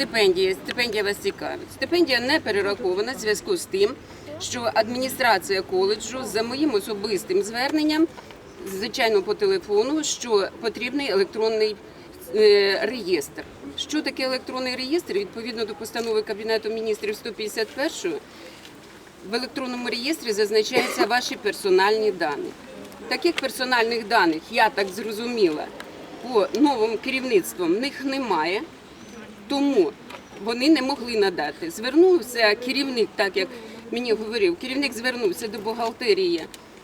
Стипендія, стипендія вас цікавить. Стипендія не перерахована в зв'язку з тим, що адміністрація коледжу за моїм особистим зверненням, звичайно по телефону, що потрібний електронний е, реєстр. Що таке електронний реєстр? Відповідно до постанови Кабінету міністрів 151 в електронному реєстрі зазначаються ваші персональні дані. Таких персональних даних, я так зрозуміла, по новим керівництвам в них немає, тому вони не могли надати. Звернувся керівник, так як мені говорив, керівник звернувся до бухгалтерії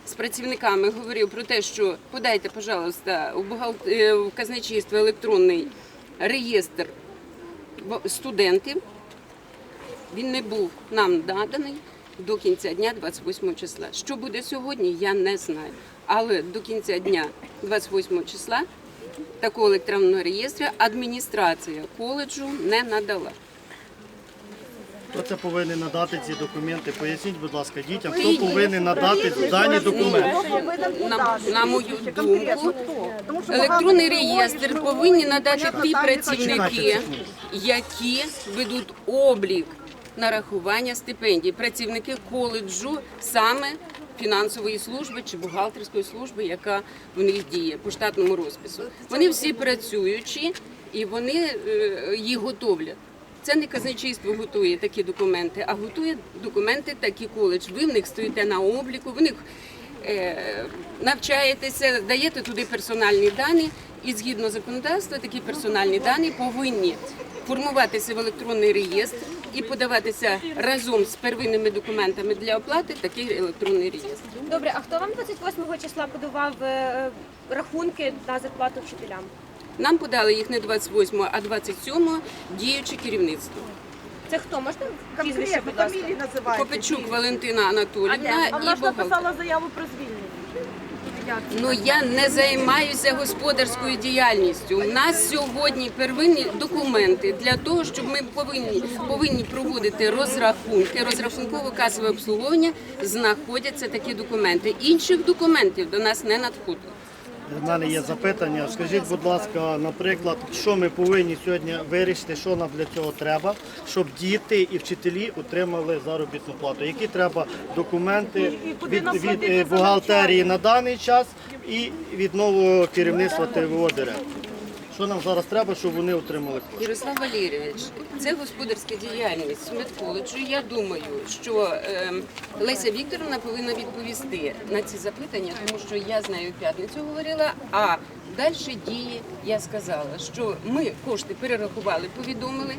з працівниками, говорив про те, що подайте, пожалуйста, у бухгал- е, в казначейство електронний реєстр студентів. Він не був нам наданий до кінця дня 28 числа. Що буде сьогодні, я не знаю. Але до кінця дня 28 числа такого електронного реєстру адміністрація коледжу не надала. Хто це повинен надати ці документи? Поясніть, будь ласка, дітям, хто повинен надати дані документи. На, на мою думку, електронний реєстр повинні надати ті працівники, які ведуть облік нарахування стипендій, працівники коледжу саме фінансової служби чи бухгалтерської служби, яка в них діє по штатному розпису. Вони всі працюючі і вони е, їх готовлять. Це не казначейство готує такі документи, а готує документи такі коледж. Ви в них стоїте на обліку, в них е, навчаєтеся, даєте туди персональні дані, і згідно законодавства такі персональні дані повинні формуватися в електронний реєстр і подаватися разом з первинними документами для оплати такий електронний реєстр. Добре, а хто вам 28 числа подавав е, рахунки на зарплату вчителям? Нам подали їх не 28, а 27 діюче керівництво. Це хто? Можна прізвище, будь ласка? фамілії. Копичук Валентина А і вона ж бухгалтер. написала заяву про звільнення. Ну я не займаюся господарською діяльністю. У нас сьогодні первинні документи для того, щоб ми повинні повинні проводити розрахунки, розрахунково-касове обслуговування. Знаходяться такі документи. Інших документів до нас не надходило. У мене є запитання. Скажіть, будь ласка, наприклад, що ми повинні сьогодні вирішити, що нам для цього треба, щоб діти і вчителі отримали заробітну плату? Які треба документи від, від е, бухгалтерії на даний час і від нового керівництва ТВО директора? Що нам зараз треба, щоб вони отримали кошти? Ярослав Валерійович, це господарська діяльність медколеджу. Я думаю, що е, Леся Вікторовна повинна відповісти на ці запитання, тому що я з нею п'ятницю говорила. А далі дії я сказала, що ми кошти перерахували, повідомили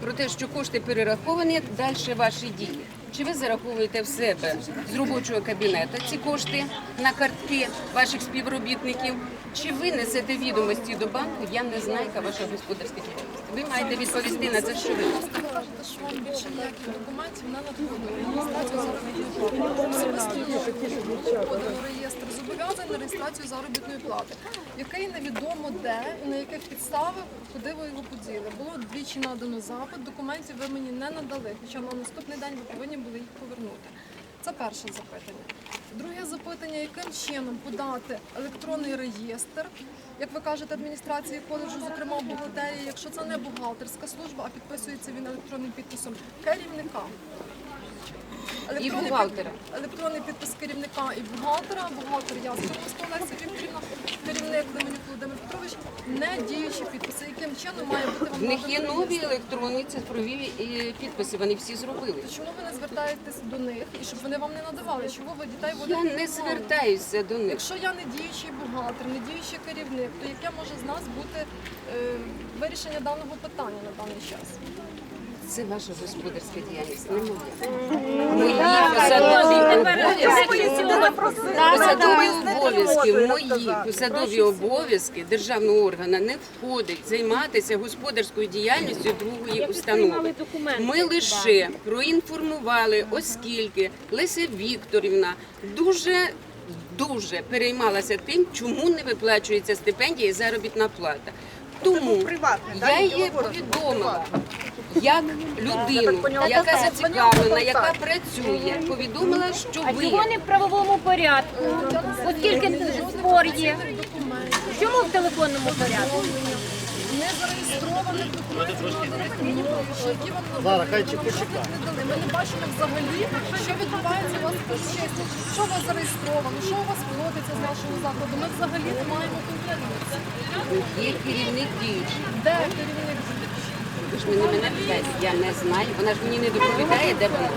про те, що кошти перераховані. Далі ваші дії. Чи ви зараховуєте в себе з робочого кабінету ці кошти на картки ваших співробітників? Чи ви несете відомості до банку? Я не знаю, яка ваша господарська діяльність. Ви маєте відповісти на це, що ви що вам більше ніяких документів не надходило. Реєстрацію заробітної плати. Входив в реєстр зобов'язань на реєстрацію заробітної плати, який невідомо де і на яких підставах, куди ви його поділи. Було двічі надано запит, документів ви мені не надали, хоча на наступний день ви повинні були їх повернути. Це перше запитання. Друге запитання, яким чином подати електронний реєстр, як ви кажете, адміністрації коледжу, зокрема в бухгалтерії, якщо це не бухгалтерська служба, а підписується він електронним підписом керівника. Електронний бухгалтера. під- Електронний підпис керівника і бухгалтера, бухгалтер я особисто Олеся Вікторівна, керівник Леонід Володимир Петрович, не діючі підписи. Яким чином має бути В них є нові електронні цифрові е, підписи. Вони всі зробили. Чому ви не звертаєтесь до них і щоб вони вам не надавали? Чому ви дітей Я водите? не звертаюся до них. Якщо я не діючий бухгалтер, не діючий керівник, то яке може з нас бути е, вирішення даного питання на даний час? Це ваша господарська діяльність, не моя. Мої посадові обов'язки, посадові обов'язки, мої посадові обов'язки державного органу не входить займатися господарською діяльністю другої установи. Ми лише проінформували, оскільки Леся Вікторівна дуже дуже переймалася тим, чому не виплачується стипендія і заробітна плата. Тому приватне, я її повідомила як людину, яка зацікавлена, яка працює, повідомила, що ви чого не в правовому порядку? Оскільки спор є. Чому в телефонному порядку? незареєстрованих документів наданих що які вам. Зараз, хай чи почекає. не. Ми не бачимо взагалі, що відбувається у вас в честі, що у вас зареєстровано, що у вас плодиться з нашого закладу. Ми взагалі не маємо конкретності. Є керівник діючий. Де керівник? Ви ж мені мене питаєте, я не знаю. Вона ж мені не доповідає, де вона.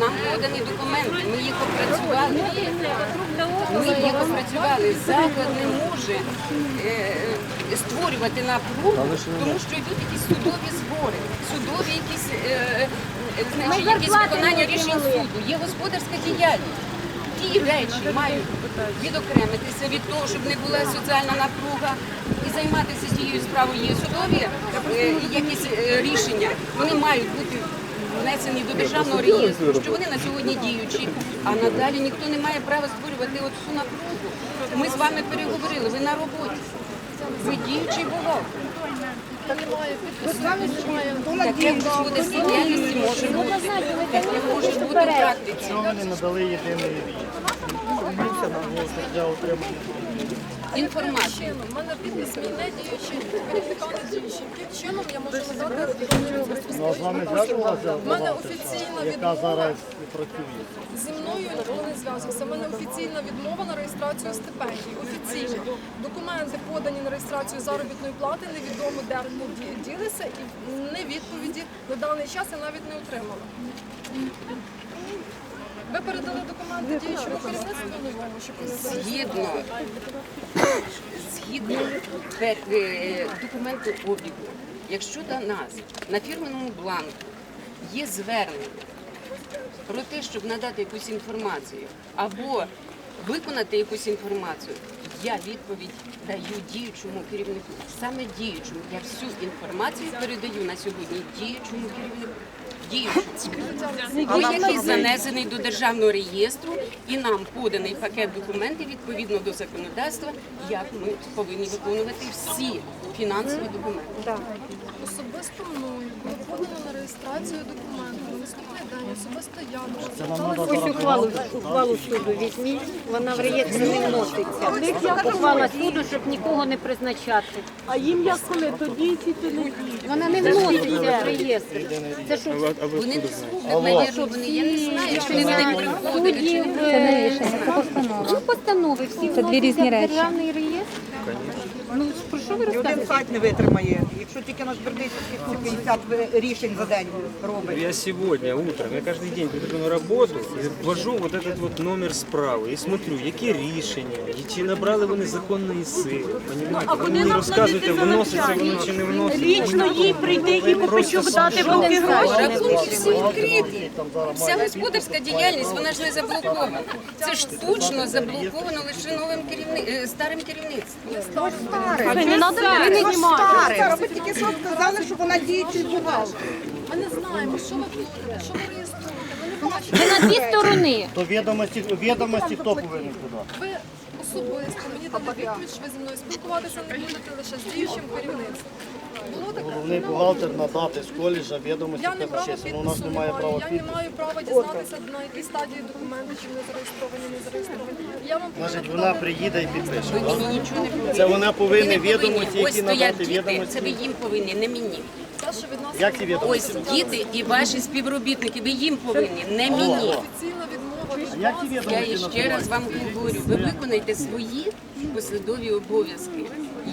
Нам подані документи, ми їх опрацювали. Ми їх опрацювали. Заклад не може е, створювати напругу, тому що йдуть якісь судові збори, судові якісь, е, е, значить, якісь виконання рішень суду. Є господарська діяльність. Ті речі мають відокремитися від того, щоб не була соціальна напруга займатися цією справою. Є судові е, якісь е, рішення. Вони мають бути внесені до державного реєстру, що вони на сьогодні діючі, а надалі ніхто не має права створювати от цю напругу. Ми з вами переговорили, ви на роботі. Ви діючий немає. Таке в діяльності може бути. Таке може бути в практиці. Чого ви не надали єдиний реєстр? Дивіться на для отримання. Інформацію. У мене підпис мій не діючий, не діючий. Яким чином я можу надати Ну, У мене офіційна відмова. зараз працює? Зі мною ніхто не зв'язувався. У мене офіційна відмова на реєстрацію стипендій. Офіційно. Документи подані на реєстрацію заробітної плати, невідомо де вони ділися, і не відповіді на даний час я навіть не отримала. Ви передали документи діючому керівництву новому, щоб вони Згідно, згідно е, документу обліку, якщо до нас на фірменому бланку є звернення про те, щоб надати якусь інформацію або виконати якусь інформацію, я відповідь даю діючому керівнику. Саме діючому. Я всю інформацію передаю на сьогодні діючому керівнику. Діючому. який занесений до державного реєстру, і нам поданий пакет документів відповідно до законодавства, як ми повинні виконувати всі фінансові документи. Особисто мною було подано на реєстрацію документів. Наступний день особисто я треба Ось ухвалу, ухвалу суду візьміть, вона в реєстрі не вноситься. Ухвала суду, щоб нікого не призначати. А їм як коли то дійці, то не. Вона не вноситься в реєстр. Це що Вони не слухають робини. Я не знаю, що вони не приходили. чи не це не рішення, це постанова. Ну, постанови, всі Це дві різні речі. державний реєстр. Ну, про що ви І один розказуєте? сайт не витримає. Якщо тільки наш Бердичівський 50 рішень за день робить. Я сегодня утром, я каждый день прихожу на работу и ввожу вот этот вот номер справи і смотрю, які рішення, і чи набрали вони законної сили. Понімаєте? Ви мені розказуєте, виноситься воно чи не виноситься. Лічно їй прийти і Копачук дати великі гроші. Рахунки всі відкриті. Вся господарська діяльність, вона ж не заблокована. Це штучно заблоковано лише новим керівни... е, старим керівництвом. Це не треба піднімати. Зараз ви тільки що сказали, що вона діючий бухгалтер. Ми не знаємо, що ви що ви реєструєте. Ви не бачите. Ви на дві сторони. То відомості, відомості хто повинен подати? Ви особисто мені дали відповідь, що ви зі мною спілкуватися не будете лише з діючим керівництвом. Було таке? Головний бухгалтер надати з коледжа відомості Я не права казначейства. Ну, у нас не немає права я не підпису. маю права дізнатися, на якій стадії документи, чи вони зареєстровані, не зареєстровані. Я вам Значить, вона приїде і підпише. Так? нічого не повинні. Це вона повинна відомості, Ось які стоять надати діти, це відомості. ви їм повинні, не мені. те, що від нас Як ці відомості? Ось діти і ваші співробітники, ви їм повинні, не мені. від вас. Я ще раз вам говорю, ви виконайте свої посадові обов'язки.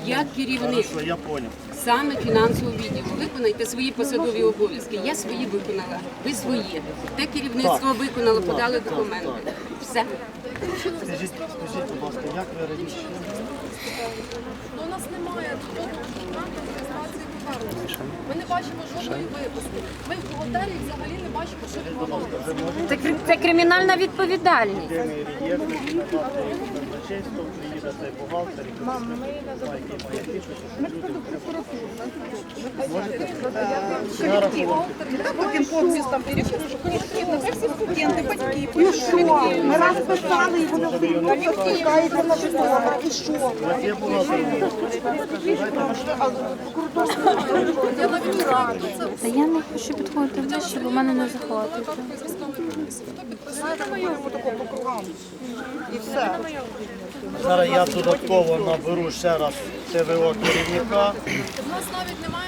Як керівник Хорошо, я понял. саме фінансового відділу, виконайте свої посадові обов'язки. Я свої виконала, ви свої. Те керівництво виконало, подали документи. Все. Скажіть, скажіть, будь ласка, як ви раніше? Ну, у нас немає реєстрації. Ми не бачимо жодної випуску. Ми в бухгалтерії взагалі не бачимо, що відбувається. Це, кр- це кримінальна відповідальність. Єдиний реєстр, надати казначейство, приїде цей бухгалтер який має підпис, Потім подпис там перепишу. Це всі студенти, батьки. Ну що? Ми раз писали, і на. І що? Та я не хочу підходити ближче, бо в мене не все. Зараз я додатково наберу ще раз ТВО керівника. У нас навіть немає